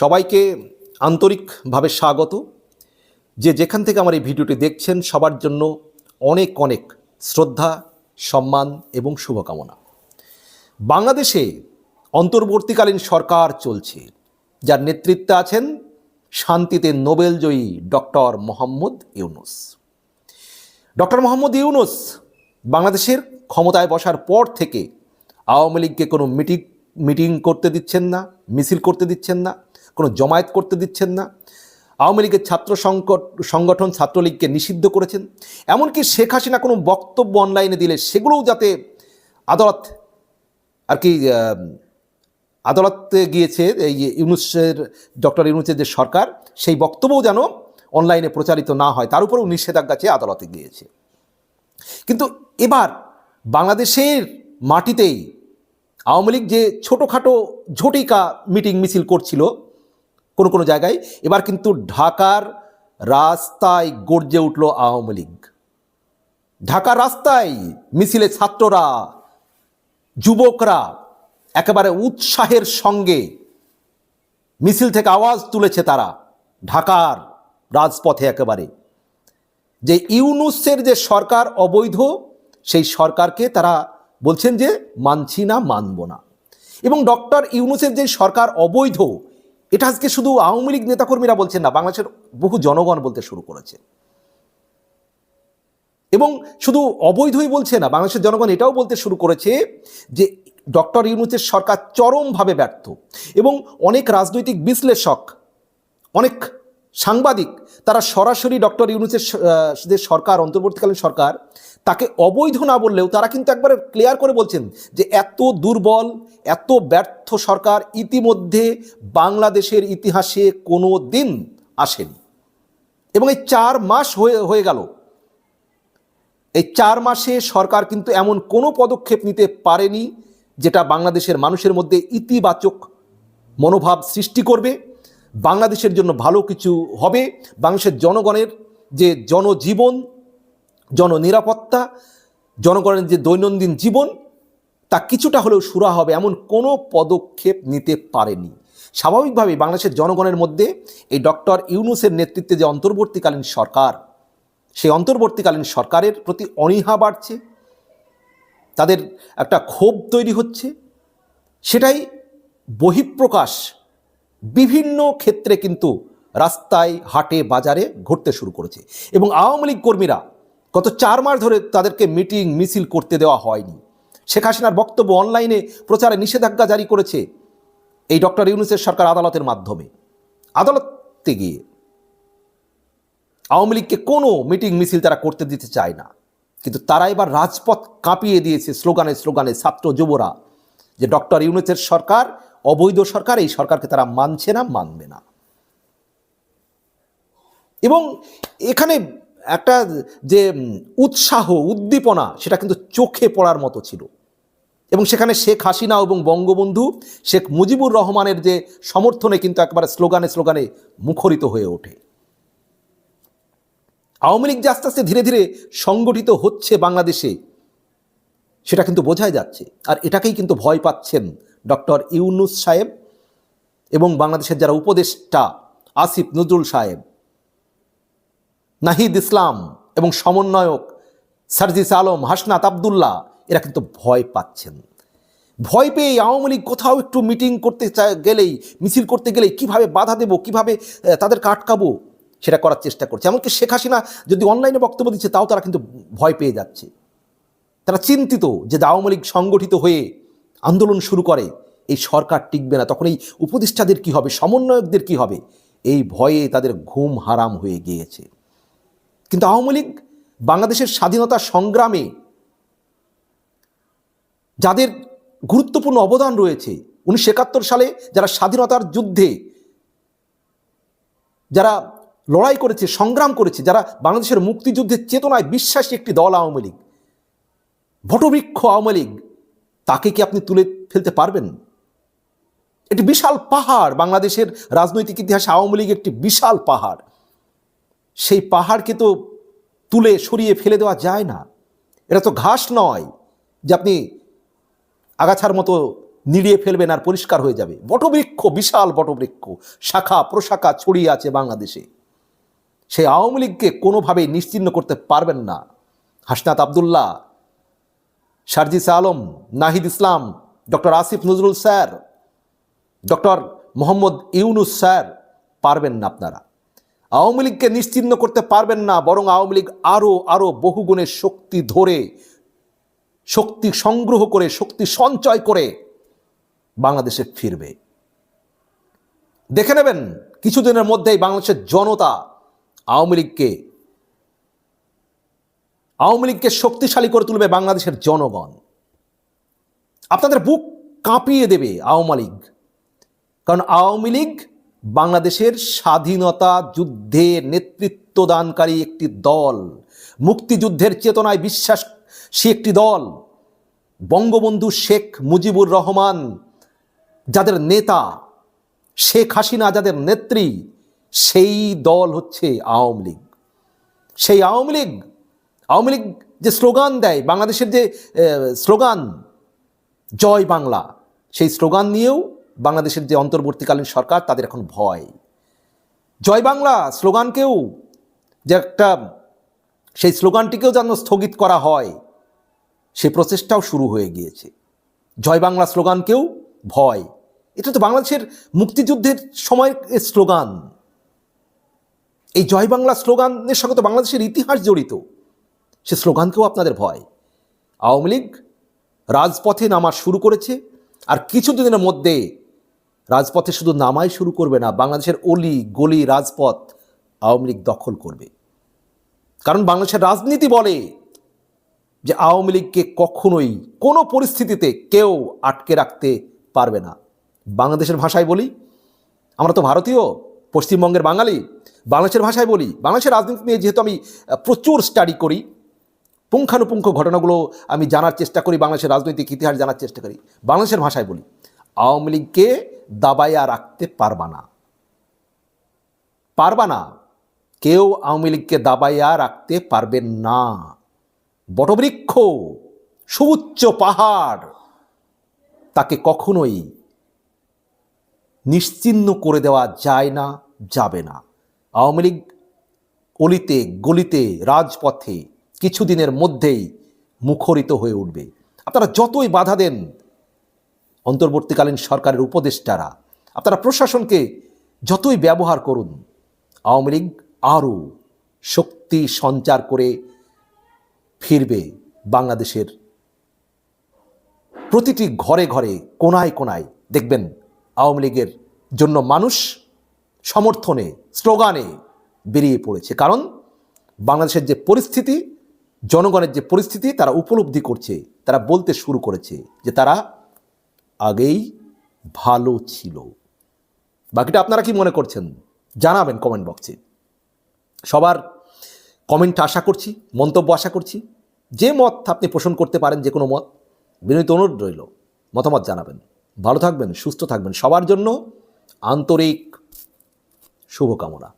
সবাইকে আন্তরিকভাবে স্বাগত। যে যেখান থেকে আমার এই ভিডিওটি দেখছেন, সবার জন্য অনেক অনেক শ্রদ্ধা, সম্মান এবং শুভকামনা। বাংলাদেশে অন্তর্বর্তীকালীন সরকার চলছে, যার নেতৃত্বে আছেন শান্তিতে নোবেলজয়ী ডক্টর মোহাম্মদ ইউনুস। ডক্টর মোহাম্মদ ইউনুস বাংলাদেশের ক্ষমতায় বসার পর থেকে আওয়ামী লীগকে কোনো মিটিং মিটিং করতে দিচ্ছেন না, মিছিল করতে দিচ্ছেন না। কোনো জমায়েত করতে দিচ্ছেন না। আওয়ামী লীগের ছাত্র সংকট, সংগঠন ছাত্রলীগকে নিষিদ্ধ করেছেন। এমনকি শেখ হাসিনা কোনো বক্তব্য অনলাইনে দিলে সেগুলোও যাতে আদালত আর কি আদালতে গিয়েছে এই ইউনুসের, ডক্টর ইউনুসের যে সরকার, সেই বক্তব্যও যেন অনলাইনে প্রচারিত না হয়, তার উপরেও নিষেধাজ্ঞা চেয়ে আদালতে গিয়েছে। কিন্তু এবার বাংলাদেশের মাটিতেই আওয়ামী লীগ যে ছোটোখাটো ঝটিকা মিটিং মিছিল করছিল কোনো কোনো জায়গায়। এবার কিন্তু ঢাকার রাস্তায় গর্জে উঠল আওয়ামী লীগ। ঢাকার রাস্তায় মিছিলে ছাত্ররা, যুবকরা একেবারে উৎসাহের সঙ্গে মিছিল থেকে আওয়াজ তুলেছে তারা ঢাকার রাজপথে একেবারে। যে ইউনুসের যে সরকার অবৈধ, সেই সরকারকে তারা বলছেন যে মানছি না, মানব না। এবং ডক্টর ইউনুসের যে সরকার অবৈধ এটা আজকে শুধু আওয়ামী লীগ নেতাকর্মীরা বলছেন না, বাংলাদেশের বহু জনগণ বলতে শুরু করেছে। এবং শুধু অবৈধই বলছে না, বাংলাদেশের জনগণ এটাও বলতে শুরু করেছে যে ডক্টর ইউনুসের সরকার চরমভাবে ব্যর্থ। এবং অনেক রাজনৈতিক বিশ্লেষক, অনেক সাংবাদিক, তারা সরাসরি ডক্টর ইউনুসের যে সরকার, অন্তর্বর্তীকালীন সরকার, তাকে অবৈধ না বললেও তারা কিন্তু একবারে ক্লিয়ার করে বলছেন যে এত দুর্বল, এত ব্যর্থ সরকার ইতিমধ্যে বাংলাদেশের ইতিহাসে কোনো দিন আসেনি। এবং এই চার মাস হয়ে হয়ে গেল। এই চার মাসে সরকার কিন্তু এমন কোনো পদক্ষেপ নিতে পারেনি যেটা বাংলাদেশের মানুষের মধ্যে ইতিবাচক মনোভাব সৃষ্টি করবে। বাংলাদেশের জন্য ভালো কিছু হবে। বাংলাদেশের জনগণের যে জনজীবন, জননিরাপত্তা, জনগণের যে দৈনন্দিন জীবন, তা কিছুটা হলেও সুরা হবে এমন কোনো পদক্ষেপ নিতে পারেনি। স্বাভাবিকভাবেই বাংলাদেশের জনগণের মধ্যে এই ডক্টর ইউনুসের নেতৃত্বে যে অন্তর্বর্তীকালীন সরকার, সেই অন্তর্বর্তীকালীন সরকারের প্রতি অনীহা বাড়ছে, তাদের একটা ক্ষোভ তৈরি হচ্ছে। সেটাই বহিঃপ্রকাশ বিভিন্ন ক্ষেত্রে কিন্তু রাস্তায়, হাটে, বাজারে ঘটতে শুরু করেছে। এবং আওয়ামী লীগ কর্মীরা গত চার মাস ধরে তাদেরকে মিটিং, মিছিল করতে দেওয়া হয়নি। শেখ হাসিনার বক্তব্য অনলাইনে প্রচারে নিষেধাজ্ঞা জারি করেছে এই ডক্টর ইউনুসের সরকার আদালতের মাধ্যমে। আদালতে গিয়ে আওয়ামী লীগকে কোনো মিটিং, মিছিল তারা করতে দিতে চায় না। কিন্তু তারা এবার রাজপথ কাঁপিয়ে দিয়েছে, স্লোগানে স্লোগানে ছাত্র যুবরা যে ডক্টর ইউনুসের সরকার অবৈধ সরকার, এই সরকারকে তারা মানছে না, মানবে না। এবং এখানে একটা যে উৎসাহ, উদ্দীপনা, সেটা কিন্তু চোখে পড়ার মতো ছিল। এবং সেখানে শেখ হাসিনা এবং বঙ্গবন্ধু, শেখ মুজিবুর রহমানের যে সমর্থনে কিন্তু একবারে স্লোগানে স্লোগানে মুখরিত হয়ে ওঠে। আওয়ামী লীগ যে আস্তে আস্তে ধীরে ধীরে সংগঠিত হচ্ছে বাংলাদেশে, সেটা কিন্তু বোঝাই যাচ্ছে। আর এটাকেই কিন্তু ভয় পাচ্ছেন ডক্টর ইউনুস সাহেব এবং বাংলাদেশের যারা উপদেষ্টা আসিফ নজরুল সাহেব, নাহিদ ইসলাম এবং সমন্বয়ক সার্জিস আলম, হাসনাত আবদুল্লাহ, এরা কিন্তু ভয় পাচ্ছেন। ভয় পেয়ে আওয়ামী লীগ কোথাও একটু মিটিং করতে গেলেই, মিছিল করতে গেলেই কীভাবে বাধা দেবো, কীভাবে তাদেরকে আটকাবো, সেটা করার চেষ্টা করছে। এমনকি শেখ হাসিনা যদি অনলাইনে বক্তব্য দিচ্ছে, তাও তারা কিন্তু ভয় পেয়ে যাচ্ছে। তারা চিন্তিত যে আওয়ামী লীগ সংগঠিত হয়ে আন্দোলন শুরু করে, এই সরকার টিকবে না। তখন এই উপদেষ্টাদের কি হবে, সমন্বয়কদের কি হবে? এই ভয়ে তাদের ঘুম হারাম হয়ে গিয়েছে। কিন্তু আওয়ামী লীগ বাংলাদেশের স্বাধীনতা সংগ্রামে যাদের গুরুত্বপূর্ণ অবদান রয়েছে, উনিশশো একাত্তর সালে যারা স্বাধীনতার যুদ্ধে যারা লড়াই করেছে, সংগ্রাম করেছে, যারা বাংলাদেশের মুক্তিযুদ্ধের চেতনায় বিশ্বাসী একটি দল আওয়ামী লীগ বটবৃক্ষ আওয়ামী লীগ তাকে কি আপনি তুলে ফেলতে পারবেন? একটি বিশাল পাহাড়, বাংলাদেশের রাজনৈতিক ইতিহাসে আওয়ামী লীগ একটি বিশাল পাহাড়। সেই পাহাড়কে তো তুলে সরিয়ে ফেলে দেওয়া যায় না। এটা তো ঘাস নয় যে আপনি আগাছার মতো নিড়িয়ে ফেলবেন আর পরিষ্কার হয়ে যাবে। বটবৃক্ষ, বিশাল বটবৃক্ষ, শাখা, প্রশাখা ছড়িয়ে আছে বাংলাদেশে। সেই আওয়ামী লীগকে কোনোভাবেই নিশ্চিহ্ন করতে পারবেন না। Hasnat Abdullah Sarjis Alam Nahid Islam, doctor Asif Nazrul sir, doctor Mohammad Yunus sir, পারবেন না আপনারা। আওয়ামী লীগকে নিশ্চিহ্ন করতে পারবেন না, বরং আওয়ামী লীগ আরও আরও বহুগুণের শক্তি ধরে, শক্তি সংগ্রহ করে, শক্তি সঞ্চয় করে বাংলাদেশে ফিরবে। দেখে নেবেন, কিছুদিনের মধ্যেই বাংলাদেশের জনতা আওয়ামী লীগকে আওয়ামী লীগকে শক্তিশালী করে তুলবে বাংলাদেশের জনগণ। আপনাদের বুক কাঁপিয়ে দেবে আওয়ামী লীগ। কারণ আওয়ামী লীগ বাংলাদেশের স্বাধীনতা যুদ্ধে নেতৃত্ব দানকারী একটি দল, মুক্তিযুদ্ধের চেতনায় বিশ্বাসী একটি দল, বঙ্গবন্ধু শেখ মুজিবুর রহমান যাদের নেতা, শেখ হাসিনা যাদের নেত্রী, সেই দল হচ্ছে আওয়ামী লীগ। সেই আওয়ামী লীগ আওয়ামী লীগ যে স্লোগান দেয়, বাংলাদেশের যে স্লোগান, জয় বাংলা, সেই স্লোগান নিয়েও বাংলাদেশের যে অন্তর্বর্তীকালীন সরকার, তাদের এখন ভয়। জয় বাংলা স্লোগানকেও যে একটা, সেই স্লোগানটিকেও যেন স্থগিত করা হয়, সে প্রচেষ্টাও শুরু হয়ে গিয়েছে। জয় বাংলা স্লোগানকেও ভয়। এটা তো বাংলাদেশের মুক্তিযুদ্ধের সময়ের স্লোগান। এই জয় বাংলা স্লোগানের সঙ্গে তো বাংলাদেশের ইতিহাস জড়িত। সে স্লোগানকেও আপনাদের ভয়। আওয়ামী লীগ রাজপথে নামা শুরু করেছে আর কিছুদিনের মধ্যে রাজপথে শুধু নামাই শুরু করবে না, বাংলাদেশের অলি, গলি, রাজপথ আওয়ামী লীগ দখল করবে। কারণ বাংলাদেশের রাজনীতি বলে যে আওয়ামী লীগকে কখনোই কোনো পরিস্থিতিতে কেউ আটকে রাখতে পারবে না। বাংলাদেশের ভাষায় বলি, আমরা তো ভারতীয়, পশ্চিমবঙ্গের বাঙালি, বাংলাদেশের ভাষায় বলি, বাংলাদেশের রাজনীতি নিয়ে যেহেতু আমি প্রচুর স্টাডি করি পুঙ্খানুপুঙ্খ ঘটনাগুলো আমি জানার চেষ্টা করি, বাংলাদেশের রাজনৈতিক ইতিহাস জানার চেষ্টা করি। বাংলাদেশের ভাষায় বলি, আওয়ামী লীগকে দাবাইয়া রাখতে পারবা না। পারবা না। কেউ আওয়ামী লীগকে দাবাইয়া রাখতে পারবেন না। বটবৃক্ষ, সুউচ্চ পাহাড়, তাকে কখনোই নিশ্চিহ্ন করে দেওয়া যায় না, যাবে না। আওয়ামী লীগ অলিতে, গলিতে, রাজপথে কিছুদিনের মধ্যেই মুখরিত হয়ে উঠবে। আপনারা যতই বাধা দেন, অন্তর্বর্তীকালীন সরকারের উপদেষ্টারা, আপনারা প্রশাসনকে যতই ব্যবহার করুন, আওয়ামী লীগ আরও শক্তি সঞ্চার করে ফিরবে বাংলাদেশের প্রতিটি ঘরে ঘরে কোনায় কোনায় দেখবেন, আওয়ামী লীগের জন্য মানুষ সমর্থনে, স্লোগানে বেরিয়ে পড়েছে। কারণ, বাংলাদেশের যে পরিস্থিতি জনগণের যে পরিস্থিতি, তারা উপলব্ধি করছে, তারা বলতে শুরু করেছে যে তারা আগেই ভালো ছিল। বাকিটা আপনারা কি মনে করছেন? জানাবেন কমেন্ট বক্সে সবার কমেন্ট আশা করছি, মন্তব্য আশা করছি। যে মত আপনি পোষণ করতে পারেন, যে কোনো মত, বিনীত অনুরোধ রইল। মতামত জানাবেন। ভালো থাকবেন, সুস্থ থাকবেন। সবার জন্য আন্তরিক শুভকামনা।